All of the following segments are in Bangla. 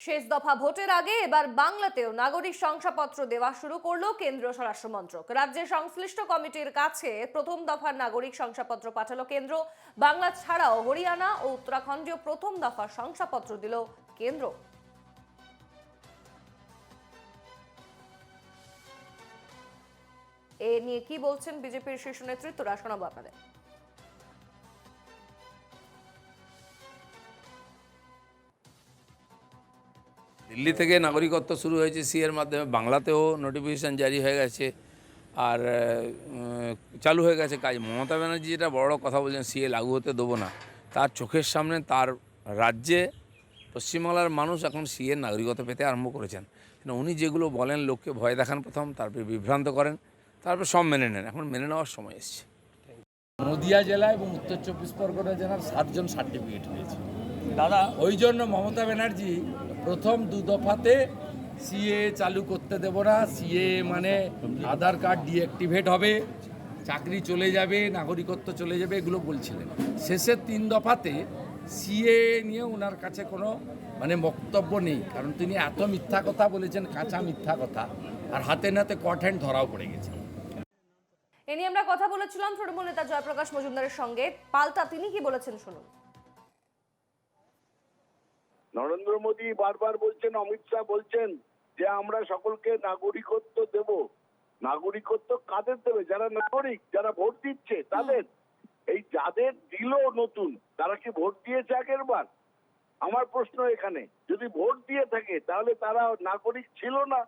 শেষ দফা ভোটের আগে এবার বাংলাতেও নাগরিক শংসাপত্র দেওয়া শুরু করল কেন্দ্রীয় স্বরাষ্ট্র মন্ত্রক। রাজ্যের সংশ্লিষ্ট কমিটির কাছে প্রথম দফার নাগরিক শংসাপত্র পাঠালো কেন্দ্র। বাংলা ছাড়াও হরিয়ানা ও উত্তরাখণ্ডেও প্রথম দফার শংসাপত্র দিল কেন্দ্র। এ নিয়ে কি বলছেন বিজেপির শীর্ষ নেতৃত্বরা? শোনাবো আপনাদের। দিল্লি থেকে নাগরিকত্ব শুরু হয়েছে সি এর মাধ্যমে, বাংলাতেও নোটিফিকেশান জারি হয়ে গেছে আর চালু হয়ে গেছে কাজ। মমতা ব্যানার্জি যেটা বড় কথা বলছেন সিএ লাগু হতে দেবো না। তার চোখের সামনে তার রাজ্যে পশ্চিমবাংলার মানুষ এখন সিএ নাগরিকত্ব পেতে আরম্ভ করেছেন। উনি যেগুলো বলেন, লোককে ভয় দেখান প্রথম, তারপরে বিভ্রান্ত করেন, তারপর সব মেনে নেন। এখন মেনে নেওয়ার সময় এসছে। নদিয়া জেলা এবং উত্তর চব্বিশ পরগনা জেলার সাতজন সার্টিফিকেট পেয়েছে। দাদা, ওই জন্য মমতা ব্যানার্জি প্রথম দু দফাতে সিএ চালু করতে দেব না। সিএ মানে আধার কার্ড ডিঅ্যাক্টিভেট হবে, চাকরি চলে যাবে, নাগরিকত্ব চলে যাবে, এগুলো বলছিলেন। শেষের তিন দফাতে সিএ নিয়ে ওনার কাছে কোনো মানে বক্তব্য নেই, কারণ তিনি এত মিথ্যা কথা বলেছেন, কাঁচা মিথ্যা কথা, আর হাতে নাতে কট হ্যান্ড ধরাও পড়ে গেছে। এ নিয়ে আমরা কথা বলেছিলাম তৃণমূল নেতা জয়প্রকাশ মজুমদারের সঙ্গে। পাল্টা তিনি কি বলেছেন শুনুন। নরেন্দ্র মোদী বারবার বলছেন অমিত শাহ বলছেন যে আমরা সকলকে নাগরিকত্ব দেব। নাগরিকত্ব কাদের দেবে? যারা নাগরিক যারা ভোট দিচ্ছে তাদের। এই যাদের দিল নতুন তারা কি ভোট দিয়েছে আগের বার? আমার প্রশ্ন এখানে যদি ভোট দিয়ে থাকে তাহলে তারা নাগরিক ছিল না।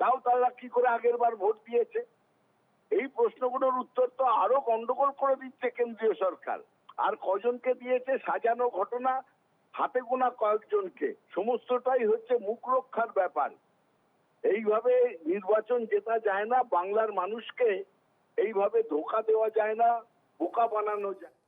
তাও তারা কি করে আগের বার ভোট দিয়েছে? এই প্রশ্নগুলোর উত্তর তো আরও গন্ডগোল করে দিচ্ছে কেন্দ্রীয় সরকার। আর কজনকে দিয়েছে? সাজানো ঘটনা হাতে গোনা কয়েকজনকে। সমস্তটাই হচ্ছে মুখ রক্ষার ব্যাপার। এইভাবে নির্বাচন জেতা যায় না, বাংলার মানুষকে এইভাবে ধোকা দেওয়া যায় না, বোকা বানানো যায়